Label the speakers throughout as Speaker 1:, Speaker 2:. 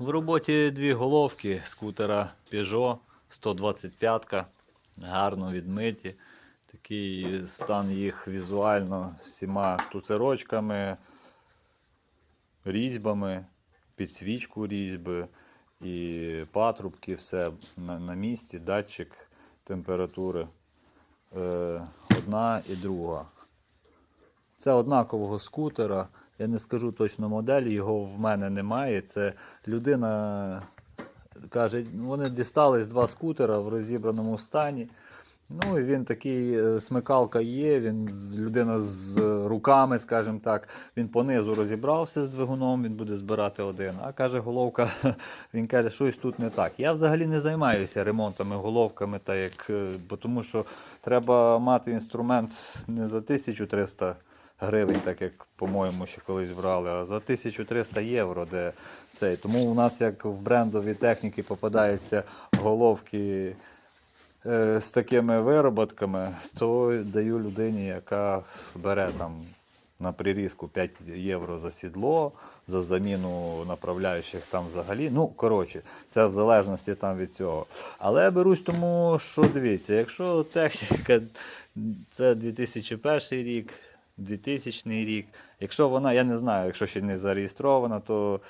Speaker 1: В роботі дві головки скутера Peugeot 125, гарно відмиті. Такий стан їх візуально з всіма штуцерочками, різьбами, підсвічку різьби і патрубки, все на, на місці, датчик температури. Е, одна і друга. Це однакового скутера. Я не скажу точно модель, його в мене немає. Це людина каже, вони дістались два скутера в розібраному стані. Ну і він такий, е, смикалка є, він людина з руками, скажімо так, він понизу розібрався з двигуном, він буде збирати один. А каже, головка, він каже, щось тут не так. Я взагалі не займаюся ремонтами, головками, та як, е, бо тому що треба мати інструмент не за 1300 гривень, так як, по-моєму, ще колись брали, а за 1300 євро, де цей. Тому у нас, як в брендові техніки, попадаються головки е, з такими вироботками, то даю людині, яка бере там на прирізку 5 євро за сідло, за заміну направляючих там взагалі. Ну, коротше, це в залежності там від цього. Але я берусь тому, що дивіться, якщо техніка це 2001 рік, 2000 рік, якщо вона, я не знаю, якщо ще не зареєстрована, то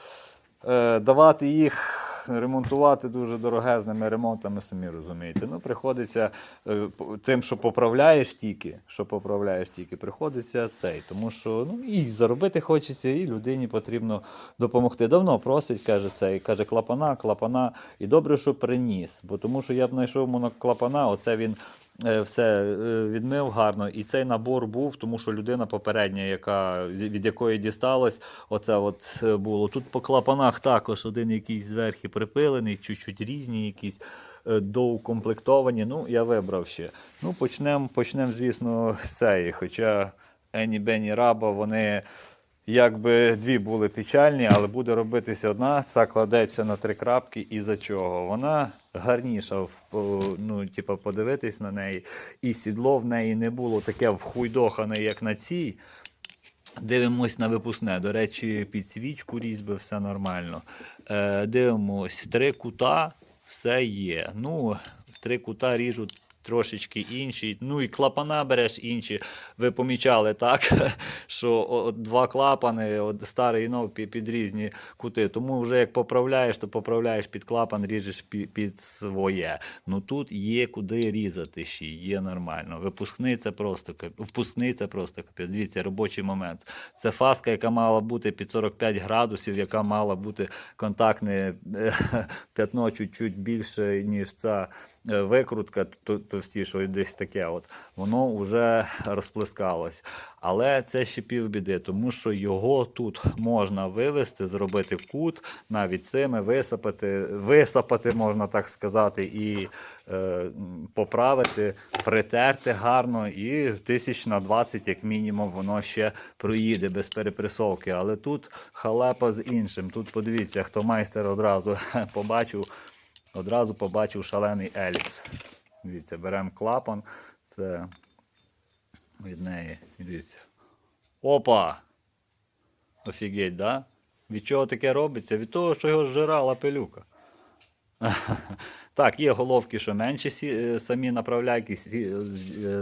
Speaker 1: е, давати їх. Ремонтувати дуже дорогезними ремонтами, самі розумієте. Ну, приходиться е, тим, що поправляєш тільки, що поправляєш тільки, приходиться цей. Тому що ну, і заробити хочеться, і людині потрібно допомогти. Давно просить, каже цей, каже, клапана, клапана. І добре, що приніс. Бо тому що я б знайшов моноклапана, оце він все е, відмив гарно. І цей набор був, тому що людина попередня, яка, від якої дісталось, оце от е, було. Тут по клапанах також один якийсь зверху припилений, чуть-чуть різні якісь. е, Доукомплектовані, ну я вибрав ще. Ну, почнемо, почнем, звісно, з цієї. Хоча Ені Бені Раба, вони якби дві були печальні, але буде робитися одна. Ця кладеться на три крапки. І за чого? Вона гарніша, ну, типу, подивитись на неї. І сідло в неї не було таке вхуйдохане, як на цій. Дивимось на випускне. До речі, під свічку різьби все нормально. Е, дивимось, три кута, все є. Ну, три кута ріжуть трошечки інші. Ну і клапана береш інші. Ви помічали так, що два клапани, от старий і новий під, різні кути. Тому вже як поправляєш, то поправляєш під клапан, ріжеш під, своє. Ну тут є куди різати ще, є нормально. Випускний це просто це просто капець. Дивіться, робочий момент. Це фаска, яка мала бути під 45 градусів, яка мала бути контактне п'ятно чуть-чуть більше, ніж ця викрутка то- товстіша, десь таке. От. Воно вже розплескалось. Але це ще півбіди, тому що його тут можна вивести, зробити кут, навіть цими висапати, висапати, можна так сказати, і е, поправити, притерти гарно, і тисяч на 20, як мінімум, воно ще проїде без перепресовки. Але тут халепа з іншим. Тут подивіться, хто майстер одразу побачив, одразу побачив шалений елікс. Дивіться, беремо клапан, це від неї. Дивіться. Опа! Офігеть, да? Від чого таке робиться? Від того, що його зжирала пилюка. Так, є головки, що менші е, самі направляйки, е,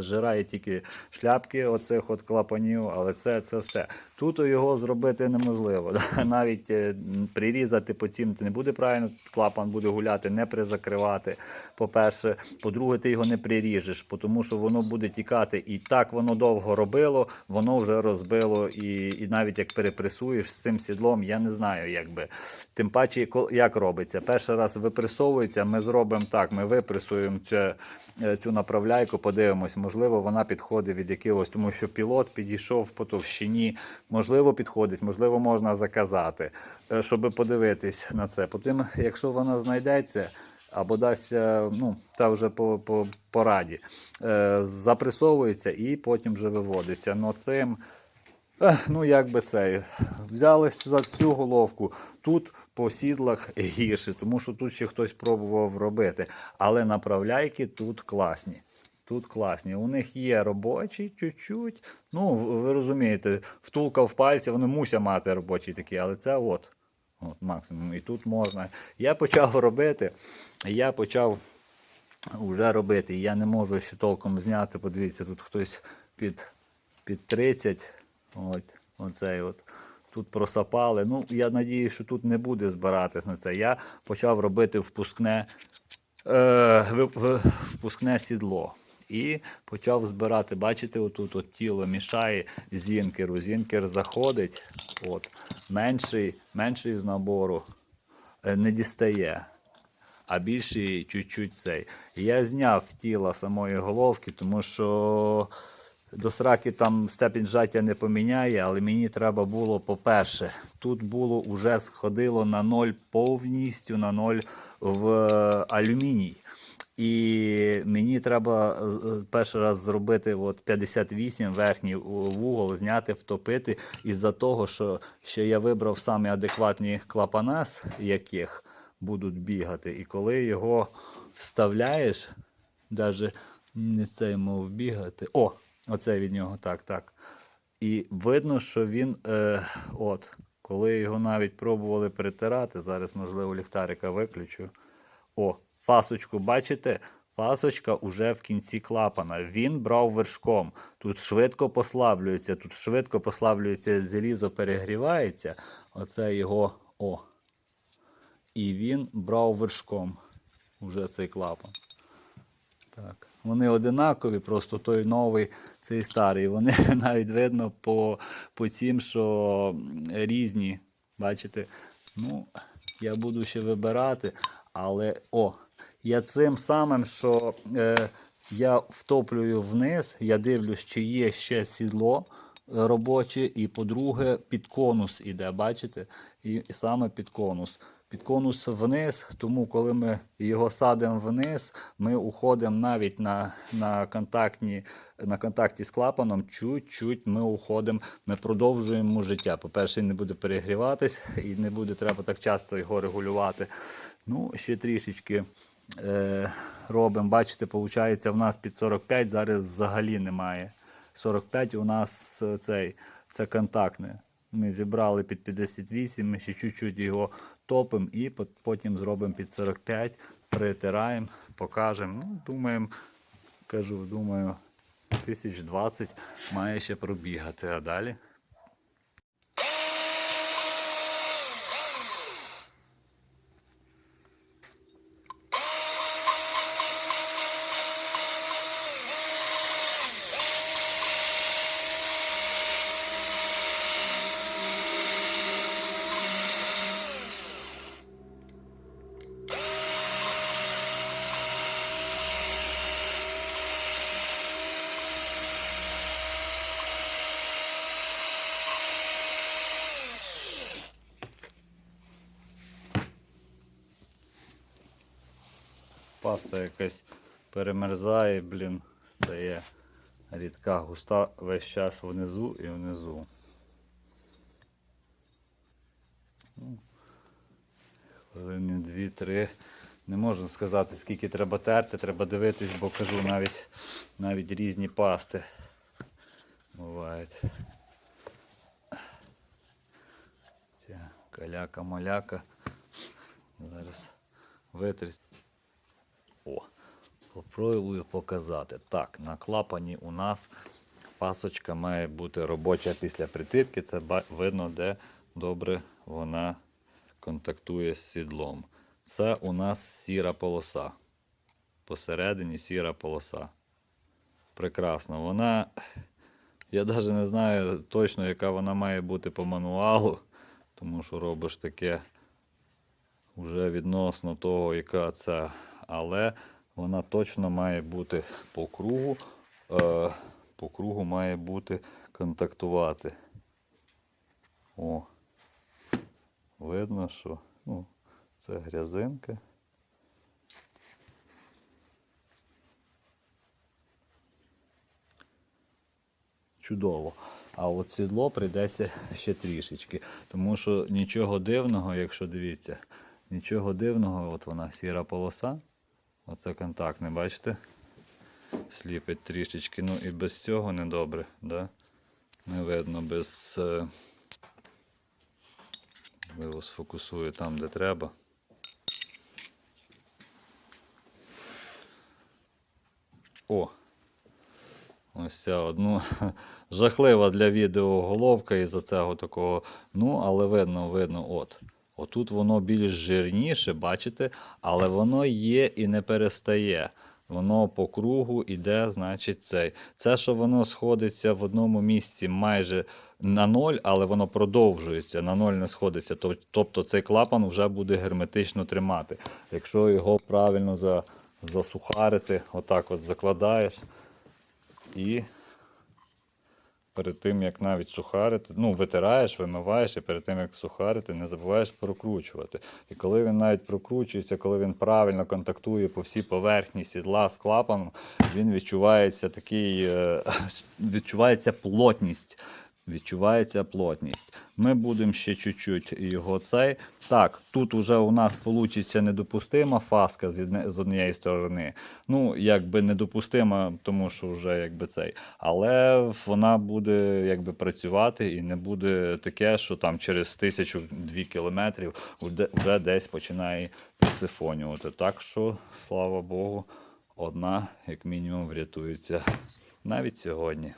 Speaker 1: зжирає тільки шляпки оцих от клапанів, але це, це все. Тут його зробити неможливо. Навіть е, прирізати по цим не буде правильно, клапан буде гуляти, не призакривати. По-перше, по-друге, ти його не приріжеш, тому що воно буде тікати. І так воно довго робило, воно вже розбило. І, і навіть як перепресуєш з цим сідлом, я не знаю, як би. Тим паче, як робиться. Перший раз випресовується, ми зробимо так, ми випресуємо це, е, цю направляйку, подивимось, можливо, вона підходить від якогось, тому що пілот підійшов по товщині, можливо, підходить, можливо, можна заказати, е, щоб подивитись на це. Потім, якщо вона знайдеться. Або дасться, ну, та вже по, по, по. Е, запресовується і потім вже виводиться. Но цим Ех, Ну, як би це, взялись за цю головку. Тут по сідлах гірше, тому що тут ще хтось пробував робити. Але направляйки тут класні. Тут класні. У них є робочі чуть-чуть. Ну, ви розумієте, втулка в пальці, вони мусять мати робочі такі, але це от. От, максимум. І тут можна. Я почав робити, я почав вже робити. Я не можу ще толком зняти. Подивіться, тут хтось під, під 30. От, оцей от. Тут просапали. Ну, я надію, що тут не буде збиратись на це. Я почав робити впускне, е, впускне сідло. І почав збирати. Бачите, отут от тіло мішає зінкеру. Зінкер заходить, от, менший, менший з набору е, не дістає а більший чуть-чуть цей. Я зняв тіла самої головки, тому що до сраки там степінь зжаття не поміняє, але мені треба було, по-перше, тут було вже сходило на ноль повністю на ноль в е, алюміній. І мені треба перший раз зробити от 58 верхній вугол, зняти, втопити. Із-за того, що, що я вибрав саме адекватні клапана, з яких будуть бігати. І коли його вставляєш, навіть не цей мов бігати. О, оце від нього, так, так. І видно, що він, е, от, коли його навіть пробували притирати, зараз, можливо, ліхтарика виключу. О, фасочку, бачите? Фасочка уже в кінці клапана. Він брав вершком. Тут швидко послаблюється, тут швидко послаблюється залізо, перегрівається. Оце його о. І він брав вершком уже цей клапан. Так. Вони одинакові, просто той новий, цей старий. Вони навіть видно по, по цим, що різні. Бачите? Ну, я буду ще вибирати, але о, я цим самим, що е, я втоплюю вниз, я дивлюсь, чи є ще сідло е, робоче, і по-друге, під конус іде, бачите? І, і саме під конус. Під конус вниз, тому коли ми його садимо вниз, ми уходимо навіть на, на, контактні, на контакті з клапаном, чуть-чуть ми уходимо, ми продовжуємо життя. По-перше, не буде перегріватись і не буде треба так часто його регулювати. Ну, ще трішечки е, робимо. Бачите, виходить, в нас під 45 зараз взагалі немає. 45 у нас е, цей, це контактне. Ми зібрали під 58, ми ще чуть-чуть його топимо і потім зробимо під 45, притираємо, покажемо. Ну, думаємо, кажу, думаю, 1020 має ще пробігати, а далі. Паста якась перемерзає, блін, стає рідка, густа весь час внизу і внизу. Ну, Хвилини дві-три. Не можу сказати, скільки треба терти, треба дивитись, бо кажу навіть, навіть різні пасти бувають. Ця каляка-маляка. Зараз витрить. О, попробую показати. Так, на клапані у нас фасочка має бути робоча після притирки. Це видно, де добре вона контактує з сідлом. Це у нас сіра полоса. Посередині сіра полоса. Прекрасно. Вона. Я навіть не знаю точно, яка вона має бути по мануалу, тому що робиш таке вже відносно того, яка це, але вона точно має бути по кругу, е, по кругу має бути контактувати. О, видно, що ну, це грязинка. Чудово. А от сідло прийдеться ще трішечки. Тому що нічого дивного, якщо дивіться, нічого дивного, от вона сіра полоса. Оце контактне, бачите? Сліпить трішечки. Ну і без цього недобре, да? Не видно без. е, Можливо, сфокусую там, де треба. О! Ось ця одну жахлива для відео головка із-за цього такого. Ну, але видно, видно, от. Отут воно більш жирніше, бачите, але воно є і не перестає. Воно по кругу іде, значить, цей. Це, що воно сходиться в одному місці майже на ноль, але воно продовжується, на ноль не сходиться. Тобто цей клапан вже буде герметично тримати. Якщо його правильно за, засухарити, отак от закладаєш і перед тим, як навіть сухарити, ну, витираєш, вимиваєш, і перед тим, як сухарити, не забуваєш прокручувати. І коли він навіть прокручується, коли він правильно контактує по всій поверхні сідла з клапаном, він відчувається такий, е, відчувається плотність. Відчувається плотність. Ми будемо ще чуть-чуть його цей. Так, тут уже у нас вийде недопустима фаска з однієї сторони. Ну, якби недопустима, тому що вже якби цей. Але вона буде якби працювати і не буде таке, що там через тисячу-дві кілометрів вже- вже десь починає присифонювати. Так що, слава Богу, одна, як мінімум, врятується навіть сьогодні.